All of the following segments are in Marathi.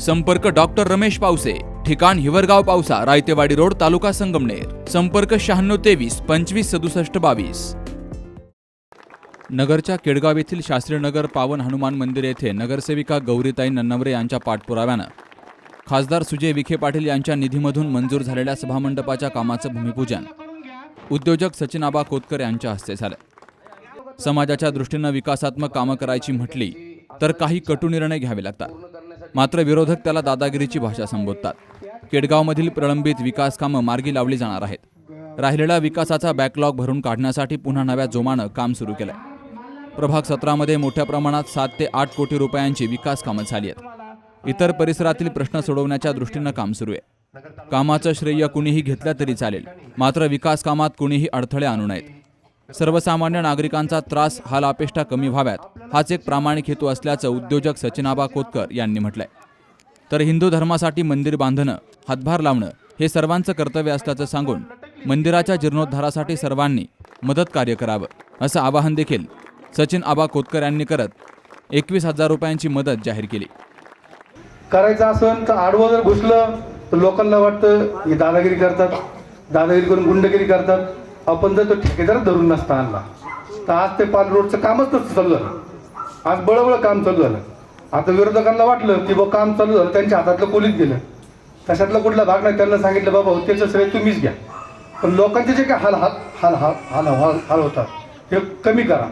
संपर्क डॉक्टर रमेश पावसे ठिकाण हिवरगाव पावसा रायतेवाडी रोड तालुका संगमनेर. संपर्क शहाण्णव तेवीस पंचवीस सदुसष्ट बावीस. नगरच्या केडगाव येथील शास्त्रीनगर पावन हनुमान मंदिर येथे नगरसेविका गौरीताई नन्नवरे यांच्या पाठपुराव्यानं खासदार सुजय विखे पाटील यांच्या निधीमधून मंजूर झालेल्या सभामंडपाच्या कामाचं भूमिपूजन उद्योजक सचिन आबा कोतकर यांच्या हस्ते झालं. समाजाच्या दृष्टीनं विकासात्मक कामं करायची म्हटली तर काही कटू निर्णय घ्यावे लागतात. मात्र विरोधक त्याला दादागिरीची भाषा संबोधतात. केडगावमधील प्रलंबित विकास कामं मार्गी लावली जाणार आहेत. राहिलेला विकासाचा बॅकलॉग भरून काढण्यासाठी पुन्हा नव्या जोमानं काम सुरू केलंय. प्रभाग सत्रामध्ये मोठ्या प्रमाणात सात ते आठ कोटी रुपयांची विकास कामं झाली आहेत. इतर परिसरातील प्रश्न सोडवण्याच्या दृष्टीनं काम सुरू आहे. कामाचं श्रेय कुणीही घेतलं तरी चालेल. मात्र विकास कामात कुणीही अडथळे आणू नयेत. सर्वसामान्य नागरिकांचा त्रास हाल लापेष्टा कमी व्हाव्यात हाच एक प्रामाणिक हेतू असल्याचं उद्योजक सचिनाबा कोतकर यांनी म्हटलंय. तर हिंदू धर्मासाठी मंदिर बांधणं हातभार लावणं हे सर्वांचं कर्तव्य असल्याचं सांगून मंदिराच्या जीर्णोद्धारासाठी सर्वांनी मदत कार्य करावं असं आवाहन देखील सचिन आबा कोतकर यांनी करत एकवीस हजार रुपयांची मदत जाहीर केली. करायचं असेल तर आडवं जर घुसलं तर लोकांना वाटतं हे दादागिरी करतात दादागिरी करून गुंडगिरी करतात. आपण जर तो ठेकेदार धरून नसता आणला तर आज ते पाच रोडचं कामच नसतं चालू झालं. आज बळबळ काम चालू झालं. आता विरोधकांना वाटलं की बा काम चालू झालं त्यांच्या हातातलं कोलीत गेलं. तशातला कुठला भाग नाही त्यांना सांगितलं बाबा हो, त्याचं श्रेय तुम्हीच घ्या. पण लोकांचे जे काय हाल हाल हाल हाल हाल हाल हाल होतात हे कमी करा.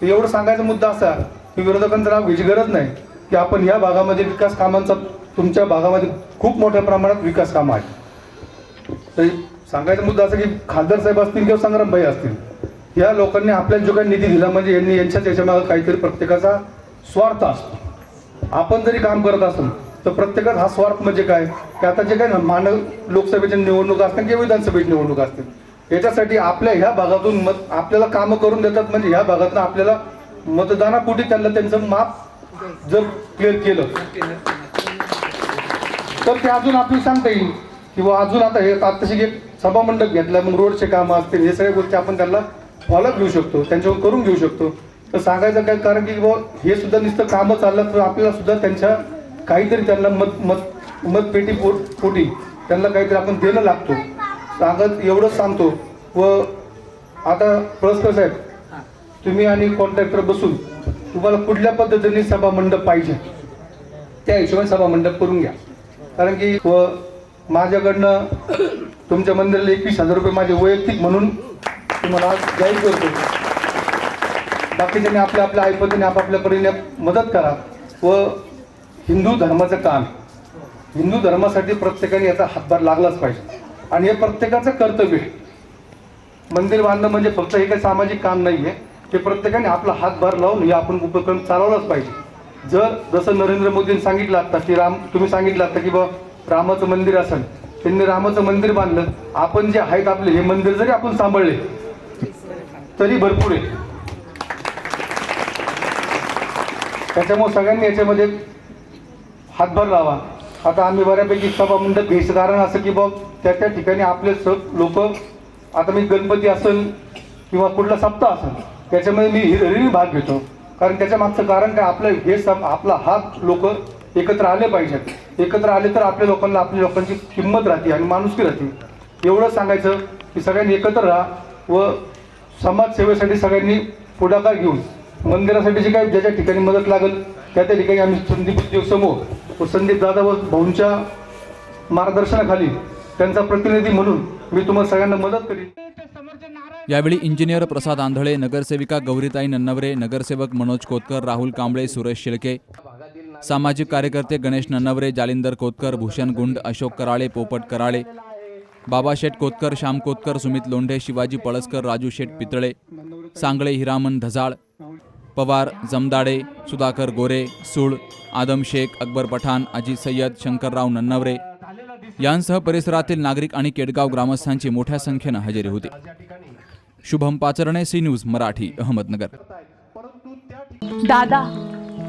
तर एवढं सांगायचा मुद्दा असा की विरोधकांचं नाव घ्यायची गरज नाही की आपण या भागामध्ये विकास कामांचा तुमच्या भागामध्ये खूप मोठ्या प्रमाणात विकास कामं आहेत. तर सांगायचा मुद्दा असा की खासदार साहेब असतील किंवा संग्रामभाई असतील या लोकांनी आपल्या जो काही निधी दिला म्हणजे यांनी यांच्याच याच्यामागे काहीतरी प्रत्येकाचा स्वार्थ असतो. आपण जरी काम करत असलो तर प्रत्येकात हा स्वार्थ म्हणजे काय? की आता जे काय ना मानव लोकसभेच्या निवडणुका असतील किंवा विधानसभेची निवडणूक असतील याच्यासाठी आपल्या ह्या भागातून मत आपल्याला कामं करून देतात म्हणजे ह्या भागातून आपल्याला मतदानापोटी त्यांना त्यांचं माप जर क्लिअर केलं तर ते अजून आपल्याला सांगता येईल. किंवा अजून आता हे आत्ताशी एक सभामंडप घेतला मग रोडचे कामं असतील हे सगळ्या गोष्टी आपण त्यांना फॉलोअप घेऊ शकतो त्यांच्यावर करून घेऊ शकतो. तर सांगायचं काय कारण की बुवा हे सुद्धा नुसतं कामं चाललं तर आपल्याला सुद्धा त्यांच्या काहीतरी त्यांना मत मत मतपेटी पोट पोटी त्यांना काहीतरी आपण देणं लागतो. सांगत एवढंच सांगतो. व आता प्रस्कर साहेब तुम्ही आणि कॉन्ट्रॅक्टर बसून तुम्हाला कुठल्या पद्धतीने सभा मंडप पाहिजे? त्या हिशोबाने सभा मंडप करून घ्या. कारण की व माझ्याकडनं तुमच्या मंदिराला एकवीस हजार रुपये माझे वैयक्तिक म्हणून तुम्हाला आज जाहीर करतो. बाकीच्यांनी आपल्या आपल्या ऐपतीने आपापल्या परीने मदत करा व हिंदू धर्माचं काम. हिंदू धर्मासाठी प्रत्येकाने याचा हातभार लागलाच पाहिजे. आणि हे प्रत्येकाचं कर्तव्य आहे. मंदिर बांधणं म्हणजे फक्त हे काही सामाजिक काम नाही आहे ते प्रत्येकाने आपला हातभार लावून हे आपण उपक्रम चालवलाच पाहिजे. जर जसं नरेंद्र मोदींनी सांगितलं आता की राम तुम्ही सांगितलं आता की बा रामाचं मंदिर असेल त्यांनी रामाचं मंदिर बांधलं. आपण जे आहेत आपले हे मंदिर जरी आपण सांभाळले तरी भरपूर आहे. त्याच्यामुळे सगळ्यांनी याच्यामध्ये हातभार लावा. आता आम्ही बऱ्यापैकी सभा मंडप घ्यायचं कारण असं की बघ त्या त्या ठिकाणी आपले सब लोक आता मी गणपती असेल किंवा कुठला सप्ताह असेल त्याच्यामध्ये मी हिरहिरी भाग घेतो. कारण त्याच्या मागचं कारण काय? आपलं हे सप आपला हात लोक एकत्र आले पाहिजेत. एकत्र आले तर आपल्या लोकांना आपल्या लोकांची किंमत राहते आणि माणुसकी राहते. एवढं सांगायचं की सगळ्यांनी एकत्र राहा व समाजसेवेसाठी सगळ्यांनी पुढाकार घेऊन मंदिरासाठी जे काही ज्याच्या ठिकाणी मदत लागेल त्या त्या ठिकाणी आम्ही संदीप उद्योग समूह व संदीप दादा व भाऊंच्या मार्गदर्शनाखाली त्यांचा प्रतिनिधी म्हणून मी तुम्हाला सगळ्यांना मदत करीन. यावेळी इंजिनियर प्रसाद आंधळे नगरसेविका गौरीताई नन्नवरे नगरसेवक मनोज कोतकर राहुल कांबळे सुरेश शिळके सामाजिक कार्यकर्ते गणेश नन्नवरे जालिंदर कोतकर भूषण गुंड अशोक कराळे पोपट कराळे बाबा शेठ कोतकर श्याम कोतकर सुमित लोंढे शिवाजी पळसकर राजू शेठ पितळे सांगळे हिरामन धजाळ पवार जमदाडे सुधाकर गोरे सूळ आदम शेख अकबर पठाण अजित सय्यद शंकरराव नन्नवरे यांसह परिसरातील नागरिक आणि केडगाव ग्रामस्थांची मोठ्या संख्येनं हजेरी होती. Shubham Pacharne C news Marathi Ahmednagar. दादा